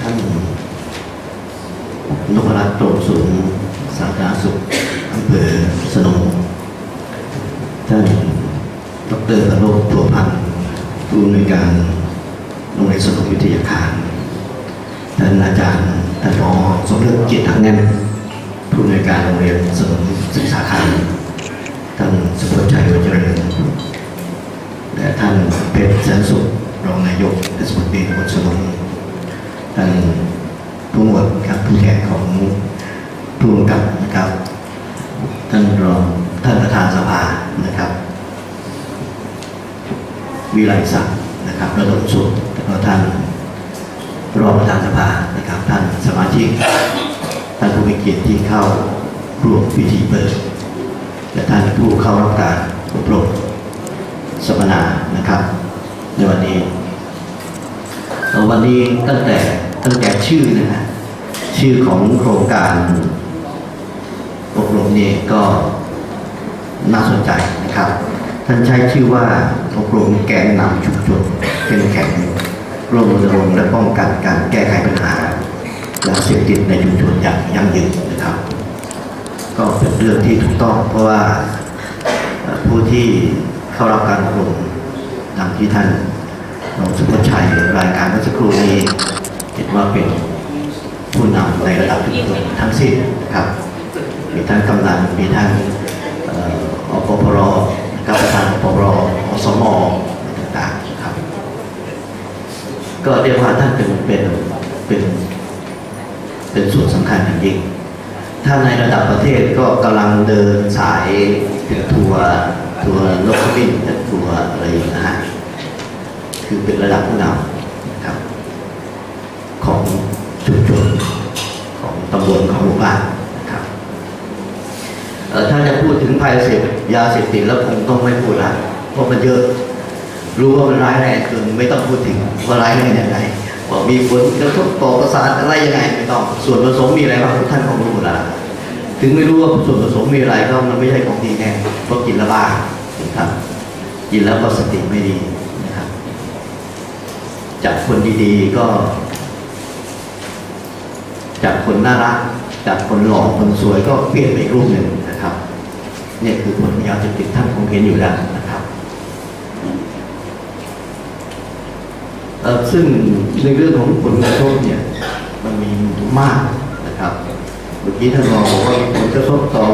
ท่านนพรัตน์โตสูงสาธารณสุขอำเภอสนมท่านดรกโรจน์ผัวพันธ์ผู้อำนวยการโรงเรียนสนมวิทยาคารท่านอาจารย์ท่านรองสมเด็จเกียรติทังแน่นผู้อำนวยการโรงเรียนสนม ศึกษาคารท่านสุภชัยวัชเจริญและท่านเพชรแสนสุขรองนายกเทศมนตรีตำบลสนมท่านผู้หมวดครับผู้แทนของผู้กำกับนะครับ ท่านรองท่านประธานสภานะครับ วิไลศักดิ์นะครับระดมสุขแล้วก็ท่านรองประธานสภานะครับ ท่านสมาชิกท่านผู้มีเกียรติที่เข้า ร่วมพิธีเปิดและท่านผู้เข้ารับการอบรมสัมมนานะครับ ในวันนี้เอ่วันนี้ตั้งแต่ตั้งแต่ชื่อนะฮะชื่อของโครงการอบรมนี้ก็น่าสนใจนะครับ ท่านใช้ชื่อว่าอบรมแกนนำชุมชนเป็นแข็งร่วมรณรงค์และป้องกันการแก้ไขปัญหายาเสพติดในชุมชนอย่างยั่งยืนนะครับ ก็เป็นเรื่องที่ถูกต้อง เพราะว่าผู้ที่เข้ารับการอบรมตามที่ท่านรองสุภชัยรายการเมื่อสักครู่นี้เห็นว่าเป็นผู้นำในระดับชุมชนทั้งสิ้นนะครับ มีทั้งกำนันมีทั้งอ่ออปรนะครับประธานอปพรอสมต่างๆครับ ก็เรียกว่าท่านเป็นเป็นเป็นเป็นส่วนสำคัญอย่างยิ่ง ถ้าในระดับประเทศก็กำลังเดินสายทัวร์ทัวร์นกขมิ้นทัวร์อะไรอยู่นะฮะคือเป็นระดับผู้นำครับ ของชุมชนของตำบลของหมู่บ้านนะครับถ้าจะพูดถึงภัยเสพยาเสพติดแล้วคงต้องไม่พูดละเพราะมันเยอะ รู้ว่ามันร้ายแรงคือไม่ต้องพูดถึงว่าร้ายแรงยังไง ว่ามีผลกระทบต่อประสาทอะไรยังไงไม่ต้องส่วนผสมมีอะไรบ้างท่านคงรู้ละถึงไม่รู้ว่าส่วนผสมมีอะไรก็มันไม่ใช่ของดีแน่เพราะกินแล้วบ้านะครับกินแล้วก็สติไม่ดีนะครับ จากคนดีๆก็ จากคนน่ารัก จากคนหล่อคนสวยก็เปลี่ยนไปรูปหนึ่งนะครับ เนี่ยคือผลของยาเสพติดท่านคงเห็นอยู่แล้วนะครับเอ่อ ซึ่งในเรื่องของผลกระทบเนี่ยมันมีมากนะครับเมื่อกี้ท่านรองบอกว่าผลกระทบต่อ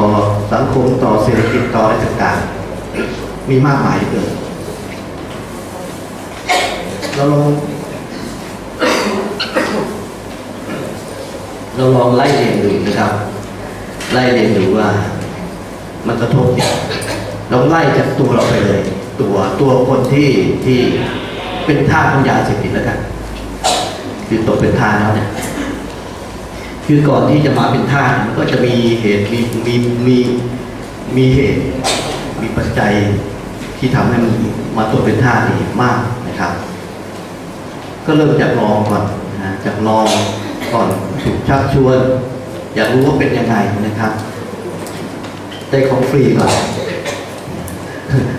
สังคมต่อเศรษฐกิจต่ออะไรต่างๆมีมากมายเหลือเกินเราลองเราลองไล่เรียงดูนะครับ ไล่เรียงดูว่ามันกระทบเนี่ยเราไล่จากตัวเราไปเลย ตัวตัวคนที่ที่ เป็นท่าของยาเสพติดแล้วกัน คือตกเป็นท่าแล้วเนี่ยคือก่อนที่จะมาเป็นท่ามันก็จะมีเหตุมีมีมีมีเหตุ มีปัจจัยที่ทำให้มันมาตกเป็นท่านี่มากนะครับ ก็เริ่มจากลองก่อนนะจากลองก่อนถูกชักชวน อยากรู้ว่าเป็นยังไงนะครับได้ของฟรีก่อน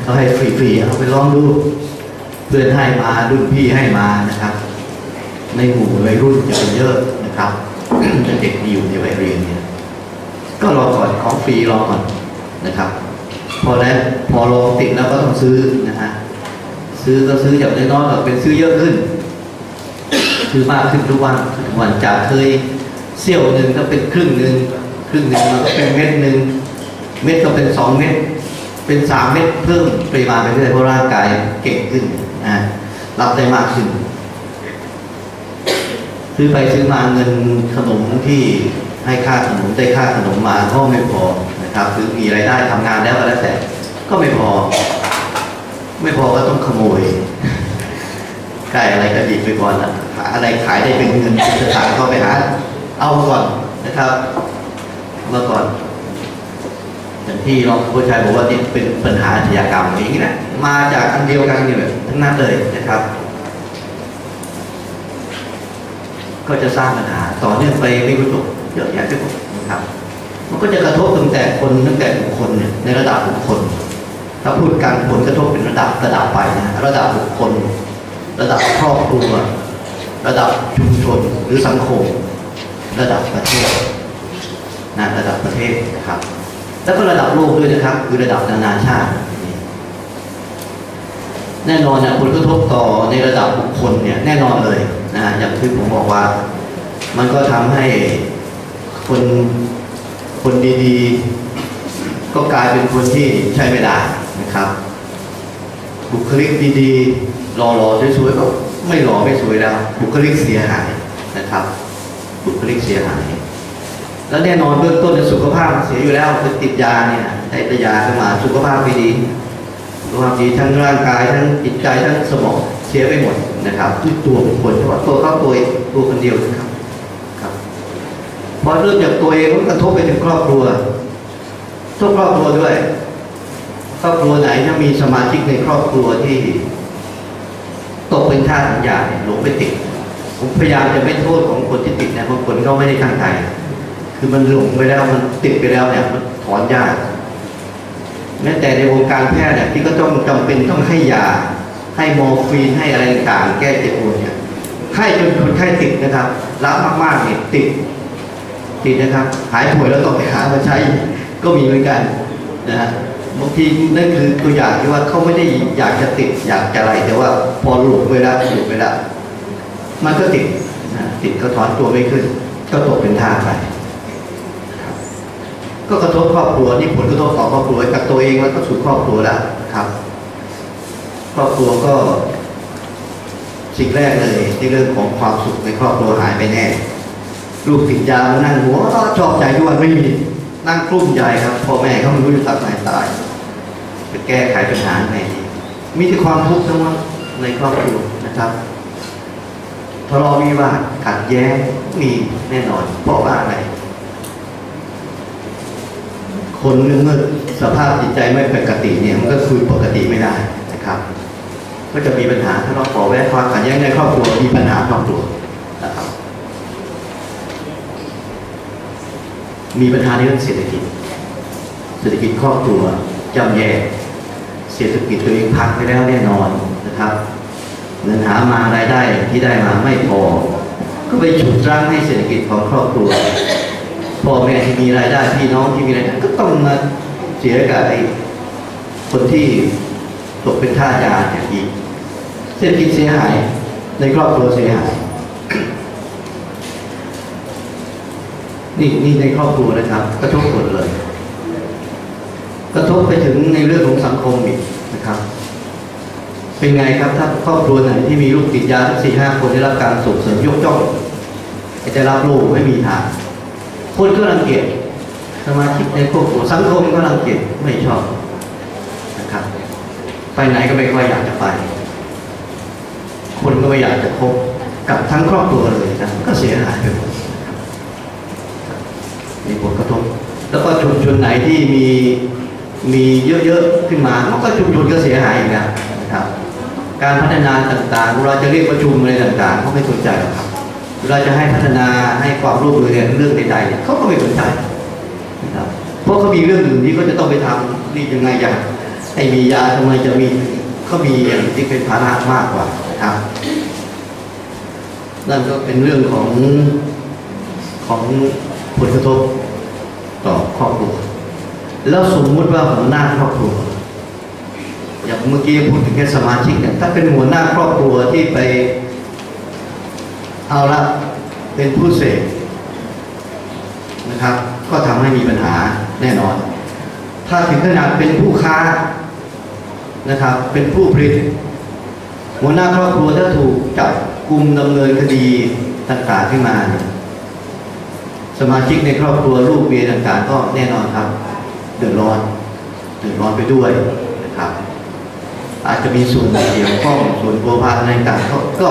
เขาให้ฟรีๆเอาไปลองดู เพื่อนให้มารุ่นพี่ให้มานะครับ ในหมู่วัยรุ่นจะเป็นเยอะนะครับจะเด็กที่อยู่ในวัยเรียนเนี่ยก็รอก่อนของฟรีรอก่อนนะครับ พอแล้วพอลองติดแล้วก็ต้องซื้อนะฮะซื้อก็ซื้อจากน้อยๆก็เป็นซื้อเยอะขึ้นซื้อมากขึ้นทุกวันทุกวันจากเคยเสี้ยวหนึ่งก็เป็นครึ่งหนึ่งครึ่งหนึ่งมันก็เป็นเม็ดหนึ่งเม็ดก็เป็นสองเม็ดเป็นสามเม็ดเพิ่มปริมาณไปเรื่อยเพราะร่างกายเก่งขึ้น รับได้มากขึ้น ซื้อไปซื้อมาเงินขนมที่ให้ค่าขนมได้ค่าขนมมาก็ไม่พอนะครับคือมีรายได้ทำงานแล้วก็แล้วแต่ก็ไม่พอ ไม่พอก็ต้องขโมยใกล้อะไรก็หยิบไปก่อนนะหาอะไรขายได้เป็นเงินเป็นสตางค์ก็ไปหา เอามาก่อนนะครับ เมื่อก่อน อย่างที่รองผู้ชายบอกว่านี่เป็นปัญหาอาชญากรรมอย่างนี้นะมาจากอันเดียวกันนี่แบบทั้งนั้นเลยนะครับ ก็จะสร้างปัญหาต่อเนื่องไปไม่รู้จบเยอะแยะไปหมดนะครับ มันก็จะกระทบตั้งแต่คนตั้งแต่บุคคลเนี่ยในระดับบุคคล ถ้าพูดการผลกระทบเป็นระดับระดับไปนะระดับบุคคล ระดับครอบครัว ระดับชุมชนหรือสังคม ระดับประเทศนะระดับประเทศนะครับ แล้วก็ระดับโลกด้วยนะครับ คือระดับนานาชาติ แน่นอนเนี่ยผลกระทบต่อในระดับบุคคลเนี่ยแน่นอนเลยนะอย่างที่ผมบอกว่า มันก็ทำให้คนคนดีๆ ก็กลายเป็นคนที่ใช้ไม่ได้นะครับ บุคลิกดีๆหล่อๆสวยๆก็ไม่หล่อไม่สวยแล้วบุคลิกเสียหายนะครับ บุคลิกเสียหาย แล้วแน่นอนเบื้องต้นในสุขภาพเสียอยู่แล้วติดยาเนี่ยได้แต่ยาเข้ามาสุขภาพไม่ดีสุขภาพดีทั้งร่างกายทั้งจิตใจทั้งสมองเสียไปหมดนะครับทุกตัวบุคคลเฉพาะตัวเขาตัวตัวคนเดียวนะครับครับพอเริ่มจากตัวเองมันกระทบไปถึงครอบครัวทุกครอบครัวด้วย ครอบครัวไหนถ้ามีสมาชิกในครอบครัวที่ตกเป็นท่าสัญญาหลงไปติดผมพยายามจะไม่โทษของคนที่ติดนะบางคนก็ไม่ได้ตั้งใจ คือมันหลงไปแล้วมันติดไปแล้วเนี่ยมันถอนยากแม้แต่ในวงการแพทย์เนี่ยที่ก็ต้องจำเป็นต้องให้ยา ให้มอร์ฟีนให้อะไรต่างแก้เจ็บปวดเนี่ยให้จนคนไข้ติดนะครับรับมากๆเนี่ยติด ติดนะครับ หายป่วยแล้วต้องไปหามาใช้ก็มีเหมือนกันนะฮะบางทีนั่นคือตัวอย่างที่ว่าเขาไม่ได้อยากจะติดอยากจะอะไรแต่ว่าพอหลุดไปแล้วหลุดไปแล้วมันก็ติดนะติดก็ถอนตัวไม่ขึ้น ก็ตกเป็นท่าไป ก็กระทบครอบครัวนี่ผลกระทบต่อครอบครัวกับตัวเองแล้วก็สู่ครอบครัวแล้วครับ ครอบครัวก็ สิ่งแรกเลยในเรื่องของความสุขในครอบครัวหายไปแน่ ลูกติดยามานั่งหัวเราะชอบใจทุกวันไม่มีนั่งกลุ้มใจครับพ่อแม่เขาไม่รู้จะตัดไหนตายจะแก้ไขปัญหาไงดีมีแต่ความทุกข์ทั้งนั้นในครอบครัวนะครับทะเลาะวิวาทขัดแย้งมีแน่นอนเพราะว่าอะไร คนเมื่อสภาพจิตใจไม่ปกติเนี่ยมันก็คุยปกติไม่ได้นะครับ ก็จะมีปัญหาถ้าเราขอแวะความขัดแย้งในครอบครัวมีปัญหาครอบครัวนะครับ มีปัญหาในเรื่องเศรษฐกิจ เศรษฐกิจครอบครัวย่ำแย่เศรษฐกิจตัวเองพังไปแล้วแน่นอนนะครับเงินหามารายได้ที่ได้มาไม่พอ ก็ไปฉุดรั้งให้เศรษฐกิจของครอบครัว พ่อแม่ที่มีรายได้พี่น้องที่มีรายได้ก็ต้องมาเสียกับไอ้คนที่ตกเป็นท่ายาเนี่ยอีกเศรษฐกิจเสียหายในครอบครัวเสียหายนี่นี่ในครอบครัวนะครับ กระทบหมดเลย กระทบไปถึงในเรื่องของสังคมอีกนะครับ เป็นไงครับถ้าครอบครัวไหนที่มีลูกติดยาทั้งสี่ห้าคนได้รับการส่งเสริมยกย่องจะรับลูกไม่มีทาง คนก็รังเกียจสมาชิกในครอบครัวสังคมก็รังเกียจไม่ชอบนะครับ ไปไหนก็ไม่ค่อยอยากจะไป คนก็ไม่อยากจะคบกับทั้งครอบครัวเลยนะก็เสียหายไปหมดมีผลกระทบแล้วก็ชุมชนไหนที่มีมีเยอะๆขึ้นมามันก็ชุมชนก็เสียหายอีกนะครับ การพัฒนาต่างๆเราจะเรียกประชุมอะไรต่างๆเขาไม่สนใจหรอกครับ เราจะให้พัฒนาให้ความร่วมมือในเรื่องใดๆเขาก็ไม่สนใจนะครับเพราะเขามีเรื่องอื่นที่เขาจะต้องไปทำนี่ยังไงอย่างให้มียาทำไมจะมีเขามีอย่างที่เป็นภาระมากกว่านะครับนั่นก็เป็นเรื่องของของผลกระทบต่อครอบครัวแล้วสมมุติว่าหัวหน้าครอบครัวอย่างเมื่อกี้พูดถึงแค่สมาชิกเนี่ยถ้าเป็นหัวหน้าครอบครัวที่ไป เอาละเป็นผู้เสพนะครับ ก็ทำให้มีปัญหาแน่นอน ถ้าถึงขนาดเป็นผู้ค้านะครับ เป็นผู้ผลิตหัวหน้าครอบครัวถ้าถูกจับกลุ่มดำเนินคดีต่างๆขึ้นมา สมาชิกในครอบครัวลูกเมียต่างๆ ก็แน่นอนครับ เดือดร้อนเดือดร้อนไปด้วยนะครับ อาจจะมีส่วนเกี่ยวข้องส่วนโกพันอะไรต่างๆก็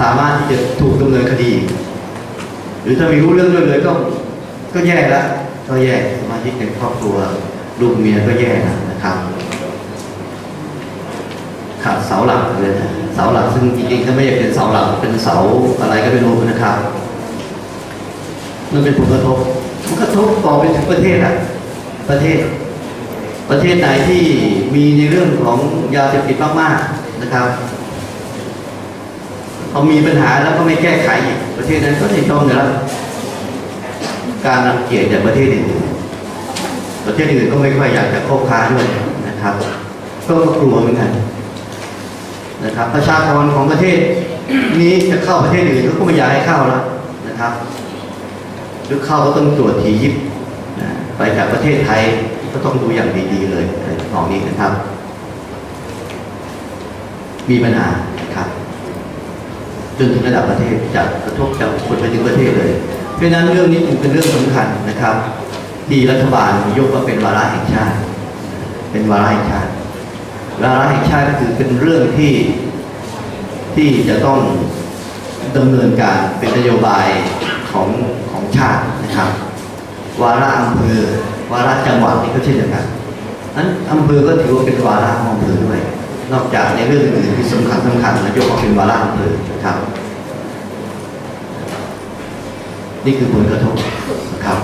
สามารถที่จะถูกดำเนินคดี หรือถ้าม่รู้เรื่องด้วยเลยก็ก็แย่ล้วก็แย่สมาชิกในครอบครัวลูกเมียก็แย่นะครับขาดเสาหลักเลยนะเสาหลักซึ่งจริงๆก็ไม่ใช่เป็นเสาหลักเป็นเสาอะไรก็ไม่รู้นะครับนั่นเป็นผลกระทบมันกระทบต่อไปถึงประเทศอะ ประเทศ ประเทศไหนที่มีในเรื่องของยาเสพติดมากๆนะครับ พอมีปัญหาแล้วก็ไม่แก้ไขอีกประเทศนั้นก็จะต้องได้รับการรังเกียจจากประเทศอื่นประเทศอื่นก็ไม่ค่อยอยากจะคบค้าด้วยนะครับ ก็กลัวเหมือนกันนะครับ ประชากรของประเทศนี้จะเข้าประเทศอื่นก็ไม่อยากให้เข้าแล้วนะครับหรือเข้าก็ต้องตรวจทียิบนะไปจากประเทศไทยก็ต้องดูอย่างดีๆเลยของนี้นะครับ มีปัญหา จนถึงระดับประเทศจะกระทบจากคนไปถึงประเทศเลย เพราะฉะนั้นเรื่องนี้จึงเป็นเรื่องสำคัญนะครับ ที่รัฐบาลยกมาเป็นวาระแห่งชาติ เป็นวาระแห่งชาติวาระแห่งชาติก็คือเป็นเรื่องที่ที่จะต้องดำเนินการเป็นนโยบายของของชาตินะครับ วาระอำเภอวาระจังหวัดนี่ก็เช่นเดียวกันนั้นอำเภอก็ถือว่าเป็นวาระของอำเภอด้วย นอกจากในเรื่องอื่นที่สำคัญสำคัญนายกเอาเป็นวาระอำเภอนะครับ นี่คือผลกระทบนะครับ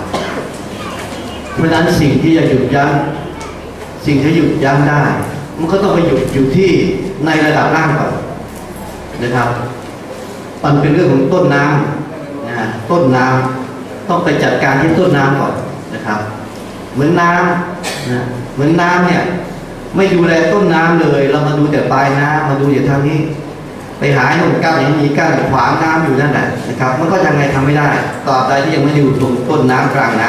เพราะฉะนั้นสิ่งที่จะหยุดยั้งสิ่งที่หยุดยั้งได้ มันก็ต้องไปหยุดอยู่ที่ในระดับล่างก่อนนะครับมันเป็นเรื่องของต้นน้ำนะฮะต้นน้ำต้องไปจัดการที่ต้นน้ำก่อนนะครับ เหมือนน้ำนะเหมือนน้ำเนี่ย ไม่ดูแลต้นน้ำเลย เรามาดูแต่ปลายน้ำมาดูอย่างทางนี้ ไปหาหนุ่มก้านอย่างนี้ก้านขวางน้ำอยู่นั่นแหละนะครับ มันก็ยังไงทำไม่ได้ตราบใดที่ยังไม่ได้อยู่ตรงต้นน้ำกลางน้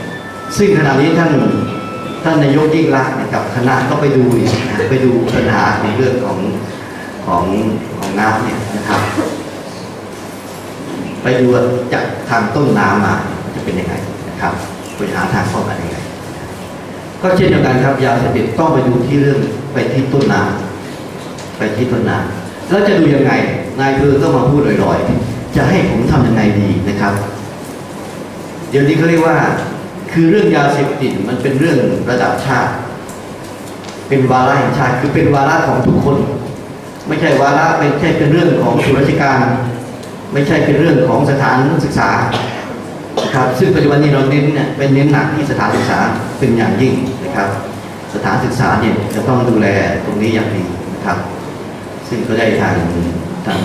ำซึ่งขณะนี้ท่านท่านนายกยิ่งรักนะครับคณะก็ไปดูไปดูปัญหาในเรื่องของของของน้ำเนี่ยนะครับ ไปดูจากทางต้นน้ำมาจะเป็นยังไงนะครับไปหาทางเข้ามายังไง ก็เช่นเดียวกันครับยาเสพติดต้องไปดูที่เรื่องไปที่ต้นน้ำไปที่ต้นน้ำแล้วจะดูยังไงนายอำเพอก็มาพูดลอยๆ จะให้ผมทำยังไงดีนะครับ เดี๋ยวนี้เขาเรียกว่า คือเรื่องยาเสพติดมันเป็นเรื่องระดับชาติ เป็นวาระแห่งชาติคือเป็นวาระของทุกคน ไม่ใช่วาระไม่ใช่เป็นเรื่องของส่วนราชการ ไม่ใช่เป็นเรื่องของสถานศึกษา นะครับซึ่งปัจจุบันนี้เราเน้นเนี่ยเป็นเน้นหนักที่สถานศึกษาเป็นอย่างยิ่งนะครับ สถานศึกษาเนี่ยจะต้องดูแลตรงนี้อย่างดีนะครับ ซึ่งก็ได้ทางทาง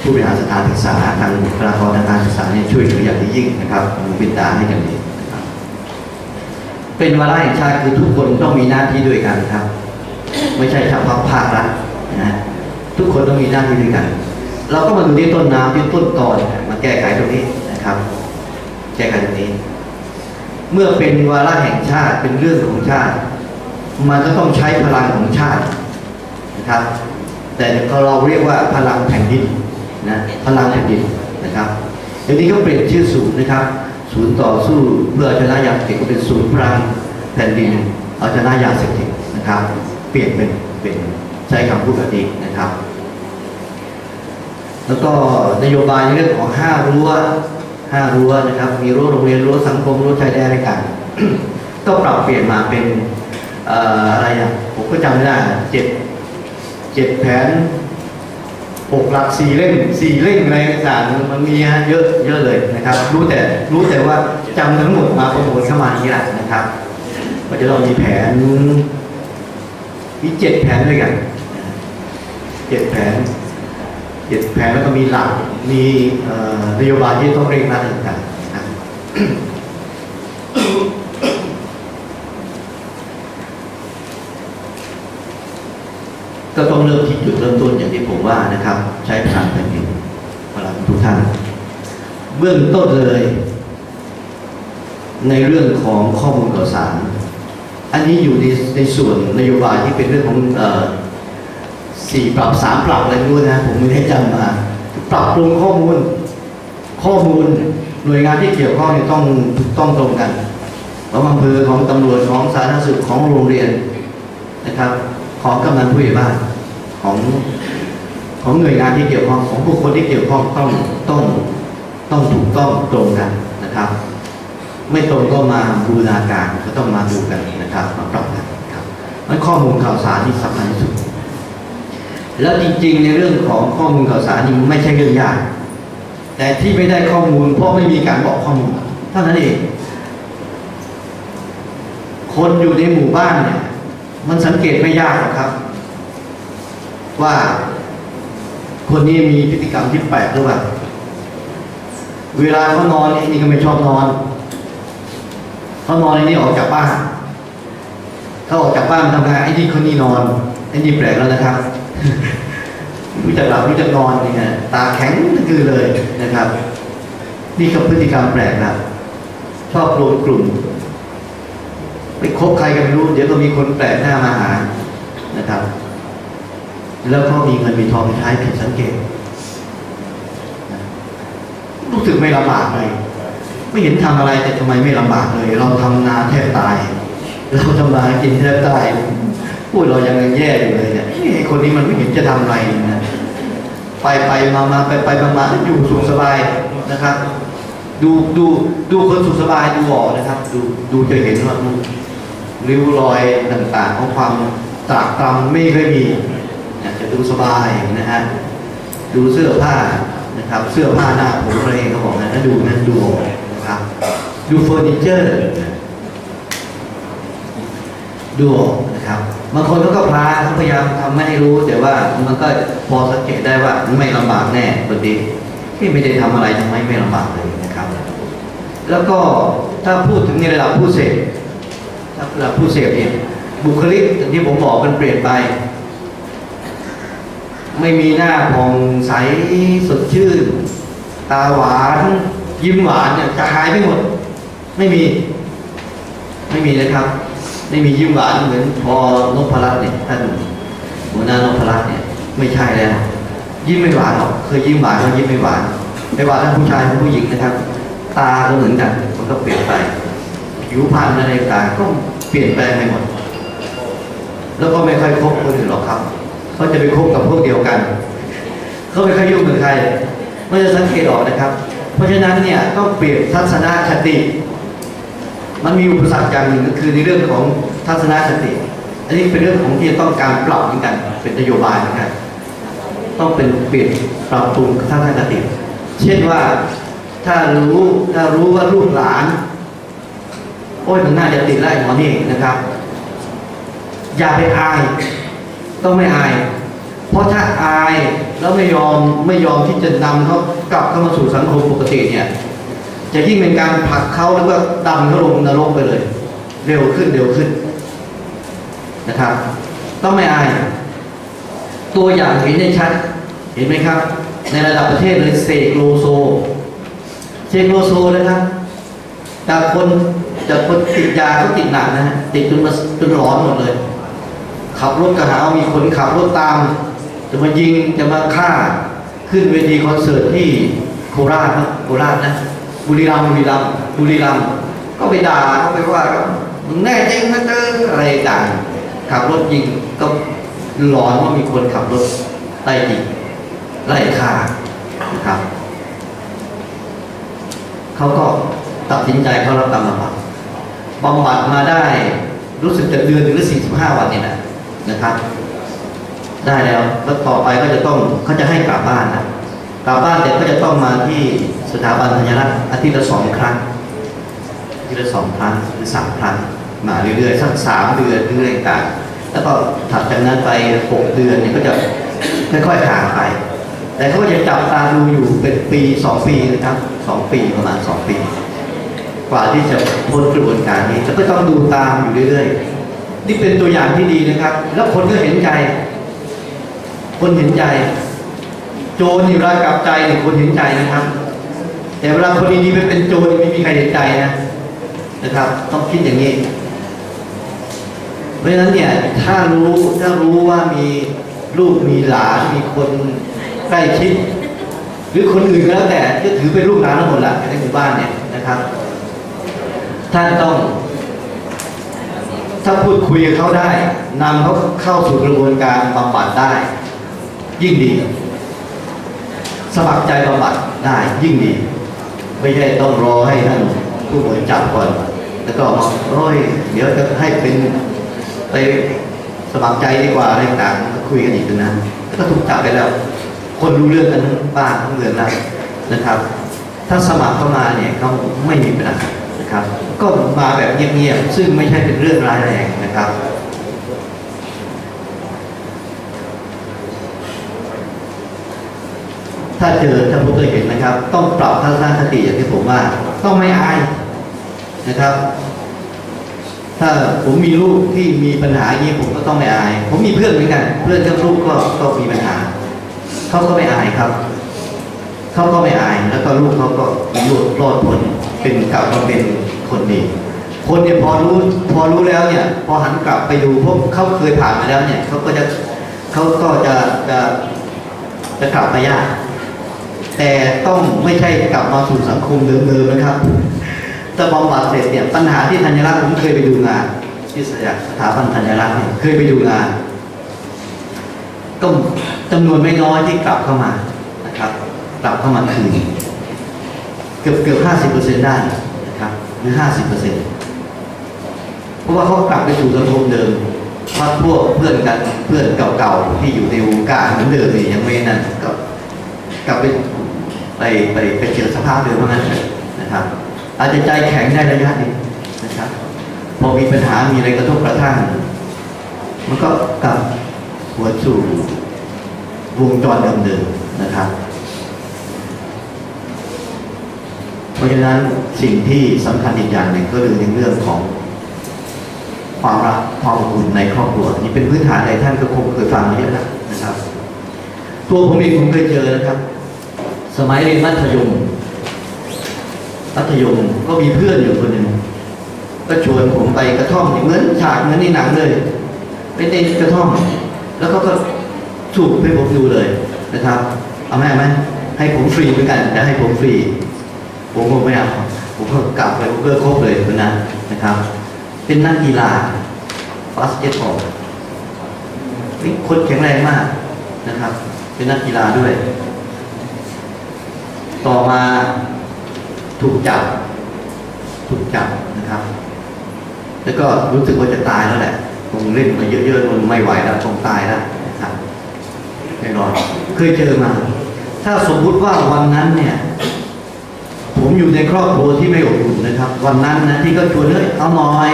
ผู้บริหารสถานศึกษาทางบุคลากรทางการศึกษาเนี่ยช่วยเหลืออย่างยิ่งนะครับมูปินตาให้อย่างดีนะครับเป็นวาระแห่งชาติคือทุกคนต้องมีหน้าที่ด้วยกันครับ ไม่ใช่เฉพาะภาครัฐนะฮะทุกคนต้องมีหน้าที่ด้วยกัน เราก็มาดูที่ต้นน้ำที่ต้นตอนมาแก้ไขตรงนี้นะครับ แก้ไขตรงนี้ เมื่อเป็นวาระแห่งชาติเป็นเรื่องของชาติ มันก็ต้องใช้พลังของชาตินะครับ แต่เราเรียกว่าพลังแผ่นดินนะพลังแผ่นดินนะครับเดี๋ยวนี้ก็เปลี่ยนชื่อศูนย์นะครับ ศูนย์ต่อสู้เพื่อชนะยาเสพติดก็เป็นศูนย์พลังแผ่นดินเอาชนะยาเสพติดนะครับ เปลี่ยนเป็นเป็นใช้คำพูดแบบนี้นะครับ แล้วก็นโยบายในเรื่องของห้ารั้ว ห้ารั้วนะครับ มีรั้วโรงเรียนรั้วสังคมรั้วชายแดนอะไรกันก็ปรับเปลี่ยนมาเป็นเอ่อะไรอะผมก็จำไม่ได้เจ็ดเจ็ดแผนหกหลักสี่เล่มสี่เล่มอะไรต่างๆมันมีฮะเยอะเยอะเลยนะครับ รู้แต่รู้แต่ว่าจำทั้งหมดมาประมวลเข้ามาอย่างนี้แหละนะครับก็จะต้องมีแผนมีเจ็ดแผนด้วยกันเจ็ดแผน เจ็ดแผนแล้วก็มีหลักมีนโยบายที่ต้องเร่งรัดต่างๆนะก็ต้องเริ่มที่จุดเริ่มต้นอย่างที่ผมว่านะครับ ใช้พลังแผ่นดินพลังทุกท่าน เบื้องต้นเลย ในเรื่องของข้อมูลข่าวสาร อันนี้อยู่ในในส่วนนโยบายที่เป็นเรื่องของ สี่ปรับสามปรับอะไรรู้นะผมไม่ได้จำมา ปรับปรุงข้อมูล ข้อมูลหน่วยงานที่เกี่ยวข้องเนี่ยต้องถูกต้องตรงกันของอำเภอของตำรวจของสาธารณสุขของโรงเรียนนะครับ ของกำนันผู้ใหญ่บ้านของของหน่วยงานที่เกี่ยวข้องของผู้คนที่เกี่ยวข้องต้องต้องต้องถูกต้องตรงกันนะครับ ไม่ตรงก็มาบูรณาการก็ต้องมาดูกันนะครับมาปรับกันครับมันข้อมูลข่าวสารที่สำคัญที่สุด แล้วจริงๆ ในเรื่องของข้อมูลข่าวสารนี่ไม่ใช่เรื่องยาก แต่ที่ไม่ได้ข้อมูลเพราะไม่มีการบอกข้อมูลเท่านั้นเอง คนอยู่ในหมู่บ้านเนี่ย มันสังเกตไม่ยากหรอกครับ ว่าคนนี้มีพฤติกรรมที่แปลกหรือเปล่าเวลาเขานอนไอ้นี่ก็ไม่ชอบนอนเขานอนไอ้นี่ออกจากบ้านเขาออกจากบ้านทำงานไอ้นี่คนนี้นอนไอ้นี่แปลกแล้วนะครับ รู้จักหลับรู้จักนอนเนี่ยตาแข็งคือเลยนะครับ นี่ก็พฤติกรรมแปลกนะชอบรวมกลุ่ม ไปคบใครกันไม่รู้ เดี๋ยวก็มีคนแปลกหน้ามาหานะครับ แล้วก็มีเงินมีทองใช้ผิดสังเกตรู้สึกไม่ลำบากเลย ไม่เห็นทำอะไรแต่ทำไมไม่ลำบากเลย เราทำนาแทบตาย เราทำนากินแทบตาย พูดเรายังแย่อยู่เลยเนี่ยไอ้คนนี้มันไม่เห็นจะทำอะไรนะไปไปมามาไปไปมามาอยู่สุขสบายนะครับ ดูดูดูคนสุขสบายดูออกนะครับ ดูดูจะเห็นว่าริ้วรอยต่างๆ ของความตรากตรำไม่เคยมีจะดูสบายนะฮะดูเสื้อผ้านะครับ เสื้อผ้าหน้าผมอะไรเขาบอกนะดูนั่นดูนะครับ ดูเฟอร์นิเจอร์ ดูออกนะครับบางคนเขาก็พลาเขาพยายามทำไม่ให้รู้ แต่ว่ามันก็พอสังเกตได้ว่าไม่ลำบากแน่คนดีที่ไม่ได้ทำอะไรทำไมไม่ลำบากเลยนะครับ แล้วก็ถ้าพูดถึงในระดับผู้เสพถ้าระดับผู้เสพเนี่ยบุคลิกอย่างที่ผมบอกมันเปลี่ยนไป ไม่มีหน้าผ่องใสสดชื่น ตาหวานยิ้มหวานเนี่ยจะหายไปหมด ไม่มี ไม่มีนะครับ ไม่มียิ้มหวานเหมือนพอนพรัตน์เนี่ยท่านหัวหน้านพรัตน์เนี่ยไม่ใช่แล้ว ยิ้มไม่หวานหรอกเคยยิ้มหวานก็ยิ้มไม่หวาน ไม่ว่าทั้งผู้ชายทั้งผู้หญิงนะครับ ตาก็เหมือนกันมันก็เปลี่ยนไปผิวพรรณอะไรต่างก็เปลี่ยนแปลงไปหมด แล้วก็ไม่ค่อยคบคนอื่นหรอกครับเขาจะไปคบกับพวกเดียวกันเขาไม่ค่อยยุ่งกับใครไมันจะสังเกตออกนะครับ เพราะฉะนั้นเนี่ยต้องเปลี่ยนทัศนคติ มันมีอุปสรรคอย่างหนึ่งก็คือในเรื่องของทัศนคติ อันนี้เป็นเรื่องของที่จะต้องการปรับเหมือนกัน เป็นนโยบายเหมือนกัน ต้องเป็นเปลี่ยนปรับปรุงทัศนคติ เช่นว่าถ้ารู้ถ้ารู้ว่าลูกหลาน โอ้ยมันน่าจะติดไล่หมอนี่นะครับ อย่าไปอาย ต้องไม่อาย เพราะถ้าอายแล้วไม่ยอมไม่ยอมที่จะนำเขากลับเข้ามาสู่สังคมปกติเนี่ย จะยิ่งเป็นการผลักเขาหรือว่าดันเขาลงนรกไปเลย เร็วขึ้นเร็วขึ้นนะครับ ต้องไม่อาย ตัวอย่างเห็นได้ชัด เห็นไหมครับ ในระดับประเทศเลยเซกโลโซเซกโลโซนะครับจากคนจากคนติดยาก็ติดหนักนะฮะติดจนมาจนหลอนหมดเลย ขับรถกระหาว่ามีคนขับรถตามจะมายิงจะมาฆ่าขึ้นเวทีคอนเสิร์ตที่โคราชนะโคราชนะ บุรีรัมย์บุรีรัมย์บุรีรัมย์ก็ไปด่าเขาไปว่าเขามึงแน่จริงนะเจออะไรต่างขับรถยิงก็หลอนว่ามีคนขับรถไล่ยิงไล่ฆ่านะครับเขาก็ตัดสินใจเขารับการบำบัดบำบัดมาได้รู้สึกจะเดือนหรือ45วันเนี่ยนะนะครับได้แล้วแล้วต่อไปก็จะต้องเขาจะให้กลับบ้านนะกลับบ้านเสร็จก็จะต้องมาที่ สถาบันธัญรักษ์อาทิตย์ละสองครั้งอาทิตย์ละสองครั้งหรือสามครั้งมาเรื่อยๆสักสามเดือนเรื่อยๆต่างแล้วก็ถัดจากนั้นไปหกเดือนเนี่ยก็จะค่อยๆห่างไป แต่เขาก็จะจับตาดูอยู่เป็นปีสองปีนะครับสองปีประมาณสองปี กว่าที่จะพ้นกระบวนการนี้แล้วก็ต้องดูตามอยู่เรื่อยๆนี่เป็นตัวอย่างที่ดีนะครับ แล้วคนก็เห็นใจ คนเห็นใจ โจรนี่เวลากับใจเนี่ยคนเห็นใจนะครับ แต่เวลาคนดีๆไปเป็นโจรไม่มีใครเห็นใจนะนะครับ ต้องคิดอย่างนี้ เพราะฉะนั้นเนี่ยถ้ารู้ถ้ารู้ว่ามีลูกมีหลานมีคนใกล้ชิด หรือคนอื่นก็แล้วแต่ก็ถือเป็นลูกหลานทั้งหมดแหละในหมู่บ้านเนี่ยนะครับ ท่านต้องถ้าพูดคุยกับเขาได้นำเขาเข้าสู่กระบวนการบำบัดได้ ยิ่งดี สมัครใจบำบัดได้ยิ่งดี ไม่ใช่ต้องรอให้ท่านผู้ป่วยจับก่อน แล้วก็มาโอ้ยเดี๋ยวจะให้เป็นไปสมัครใจดีกว่าอะไรต่างๆคุยกันอีกนะก็ถูกจับไปแล้ว คนรู้เรื่องกันทั้งบ้านทั้งเรือนแล้วนะครับ ถ้าสมัครเข้ามาเนี่ยเขาไม่มีปัญหานะครับ ก็มาแบบเงียบๆซึ่งไม่ใช่เป็นเรื่องร้ายแรงนะครับ ถ้าเจอถ้าผมเคยเห็นนะครับ ต้องปรับทัศนคติอย่างที่ผมว่า ต้องไม่อายนะครับ ถ้าผมมีลูกที่มีปัญหาอย่างนี้ผมก็ต้องไม่อาย ผมมีเพื่อนเหมือนกัน เพื่อนกับลูกก็ก็มีปัญหาเขาก็ไม่อายครับเขาก็ไม่อายแล้วก็ลูกเขาก็รอดรอดพ้นเป็นกลับมาเป็นคนดีคนเนี่ยพอรู้พอรู้แล้วเนี่ย พอหันกลับไปดูพวกเขาเคยผ่านมาแล้วเนี่ยเขาก็จะเขาก็จะจะจะกลับมายาก แต่ต้องไม่ใช่กลับมาสู่สังคมเดิมๆนะครับถ้าบำบัดเสร็จเนี่ยปัญหาที่ธัญรักษ์ผมเคยไปดูงานที่สถาบันธัญรักษ์เนี่ยเคยไปดูงานก็จำนวนไม่น้อยที่กลับเข้ามานะครับ กลับเข้ามาคืนเกือบเกือบห้าสิบเปอร์เซ็นต์ได้นะครับหรือห้าสิบเปอร์เซ็นต์เพราะว่าเขากลับไปสู่สังคมเดิมพักพวกเพื่อนกันเพื่อนเก่าๆที่อยู่ในวงการเหมือนเดิมนี่ยังไม่นั่นก็ กลับไปไปไปไปเจอสภาพเดิมเท่านั้นนะครับ อาจจะใจแข็งได้ระยะหนึ่งนะครับ พอมีปัญหามีอะไรกระทบกระทั่งมันก็กลับหัวสู่วงจรเดิมๆนะครับ เพราะฉะนั้นสิ่งที่สำคัญอีกอย่างหนึ่งก็คือในเรื่องของความรักความอบอุ่นในครอบครัวนี่เป็นพื้นฐานในท่านก็คงเคยฟังมาเยอะแล้วนะ ตัวผมเองผมเคยเจอนะครับ สมัยเรียนมัธยม มัธยมก็มีเพื่อนอยู่คนหนึ่งก็ชวนผมไปกระท่อมเหมือนฉากเหมือนในหนังเลยไปในกระท่อม แล้วเขาก็ถูกให้ผมดูเลยนะครับ เอาไหมไหมให้ผมฟรีเหมือนกันแต่ให้ผมฟรี ผมก็ไม่เอาผมก็กลับไปเพื่อครบเลยคนนั้นนะครับ เป็นนักกีฬาบาสเกตบอลนี่คนแข็งแรงมากนะครับ เป็นนักกีฬาด้วย ต่อมาถูกจับ ถูกจับนะครับ แล้วก็รู้สึกว่าจะตายแล้วแหละคงเล่นมาเยอะๆมันไม่ไหวแล้วคงตายแล้วนะครับแน่นอนเคยเจอมา ถ้าสมมุติว่าวันนั้นเนี่ย ผมอยู่ในครอบครัวที่ไม่อบอุ่นนะครับ วันนั้นนะที่ก็ชวนเฮ้ยเอาหน่อย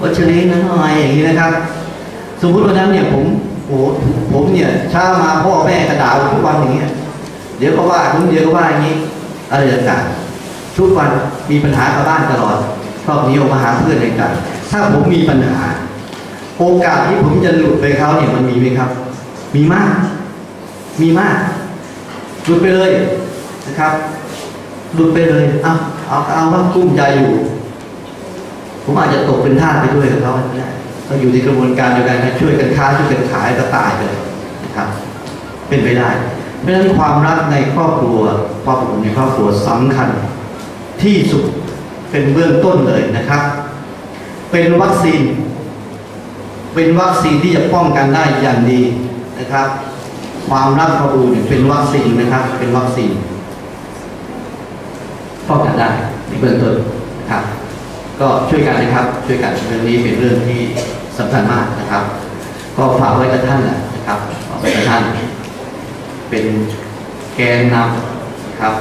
วัชรีนะหน่อยอย่างนี้นะครับ สมมุติวันนั้นเนี่ยผม โอผมเนี่ยเช้ามาพ่อแม่กระด่าทุกวันอย่างเงี้ยเดี๋ยวก็ว่าทุกเดี๋ยวก็ว่าอย่างนี้อะไรต่างๆทุกวันมีปัญหากับบ้านตลอดชอบนี้ออกมาหาเพื่อนอะไรต่างๆถ้าผมมีปัญหา โอกาสที่ผมจะหลุดไปเขาเนี่ยมันมีไหมครับ มีมาก มีมากหลุดไปเลยนะครับหลุดไปเลยเอาเอาเอาว่ากุ้มใจอยู่ ผมอาจจะตกเป็นทาสไปด้วยกับเขาก็ได้ ก็อยู่ในกระบวนการเดียวกันนะช่วยกันค้าช่วยกันขายก็ตายไปเลยนะครับ เป็นไปได้ เพราะฉะนั้นความรักในครอบครัวความอบอุ่นในครอบครัวสำคัญที่สุดเป็นเบื้องต้นเลยนะครับ เป็นวัคซีน เป็นวัคซีนที่จะป้องกันได้อย่างดีนะครับ ความรักความอบอุ่นเนี่ยเป็นวัคซีนนะครับ เป็นวัคซีนป้องกันได้ในเบื้องต้นครับ ก็ช่วยกันนะครับ ช่วยกันเรื่องนี้เป็นเรื่องที่ สำคัญมากนะครับ ก็ฝากไว้กับท่านนะครับฝากไว้กับท่าน เป็นแกนนำนะครับ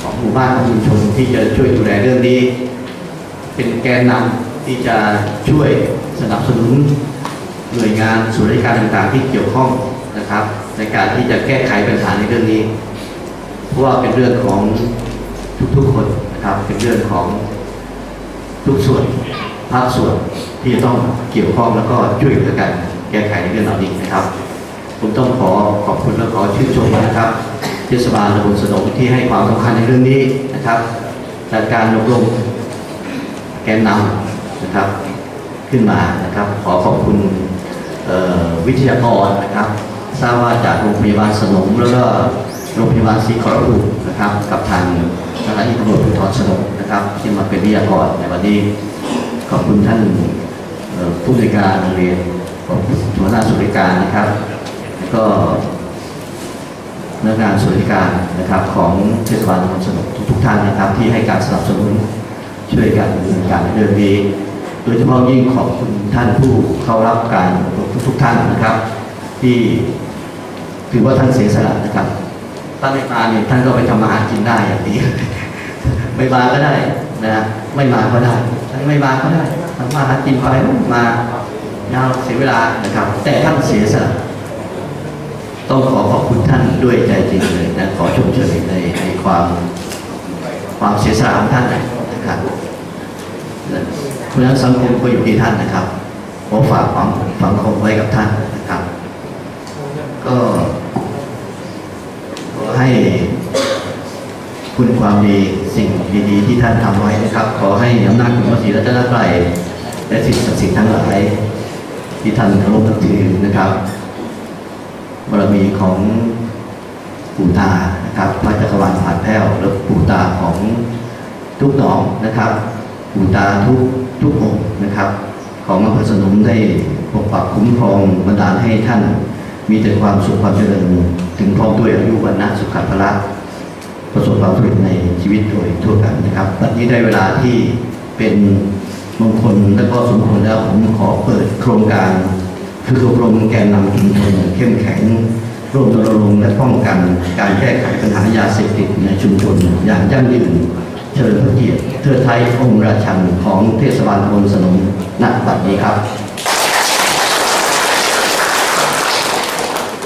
ของหมู่บ้านของชุมชนที่จะช่วยดูแลเรื่องนี้ เป็นแกนนำที่จะช่วยสนับสนุนหน่วยงานส่วนราชการต่างๆที่เกี่ยวข้องนะครับ ในการที่จะแก้ไขปัญหาในเรื่องนี้ เพราะว่าเป็นเรื่องของทุกๆคนนะครับ เป็นเรื่องของทุกส่วนภาคส่วน ที่จะต้องเกี่ยวข้องแล้วก็ช่วยเหลือกันแก้ไขในเรื่องเหล่านี้นะครับผมต้องขอขอบคุณและขอชื่นชมนะครับเทศบาลตำบลสนมที่ให้ความสำคัญในเรื่องนี้นะครับและการอบรมแกนนำนะครับขึ้นมานะครับ ขอขอบคุณวิทยากรนะครับทราบว่าจากโรงพยาบาลสนมแล้วก็โรงพยาบาลศรีขอรภูมินะครับ กับทางสถานีตำรวจภูธรสนมนะครับ ที่มาเป็นวิทยากรในวันนี้ขอบคุณท่าน ผู้ในวยการโรงเรียนของหัวหน้าสุริการนะครับแล้วก็นักงานส่วนราชการนะครับของเทศบาลตำบลสนมทุกๆท่านนะครับ ที่ให้การสนับสนุนช่วยกันดำเนินการเรื่องนี้โดยเฉพาะยิ่งขอบคุณท่านผู้เข้ารับการอบรมทุกๆท่านนะครับ ที่ถือว่าท่านเสียสละนะครับท่านไม่มาเนี่ยท่านก็ไปทำมาหากินได้อย่างนี้ไม่มาก็ได้นะฮะไม่มาก็ได้ท่านไม่มาก็ได้ ทำมาหากินไปมายาวเสียเวลานะครับ แต่ท่านเสียสละต้องขอขอบคุณท่านด้วยใจจริงเลยนะขอชมเชยในในความความเสียสละของท่านนะครับเพราะฉะนั้นสังคมก็อยู่ที่ท่านนะครับขอฝากความฝังคมไว้กับท่านนะครับ ก็ขอให้ คุณความดีสิ่งดีๆที่ท่านทำไว้นะครับ ขอให้อำนาจคุณพระศรีรัตนตรัยและสิ่งศักดิ์สิทธิ์ทั้งหลาย ที่ท่านเคารพนับถือนะครับบารมีของปู่ตานะครับพระจักรวาลผ่านแพ้วและปู่ตาของทุกหนองนะครับปู่ตาทุกทุกองค์นะครับ ของอำเภอสนมได้ปกปักคุ้มครองบันดาลให้ท่าน มีแต่ความสุขความเจริญถึงพร้อมด้วยอายุวันนะสุขภาระ ประสบความสำเร็จในชีวิตโดยทั่วกันนะครับตอนนี้ได้เวลาที่เป็นมงคลและก็สมควรแล้วผมขอเปิดโครงการคืออบรมแกนนำชุมชนเข้มแข็งร่วมรณรงค์และป้องกันการแก้ไขปัญหายาเสพติดในชุมชนอย่างยั่งยืนเฉลิมพระเกียรติเทิดไทยองค์ราชันของเทศบาลตำบลสนมณบัดนี้ครับ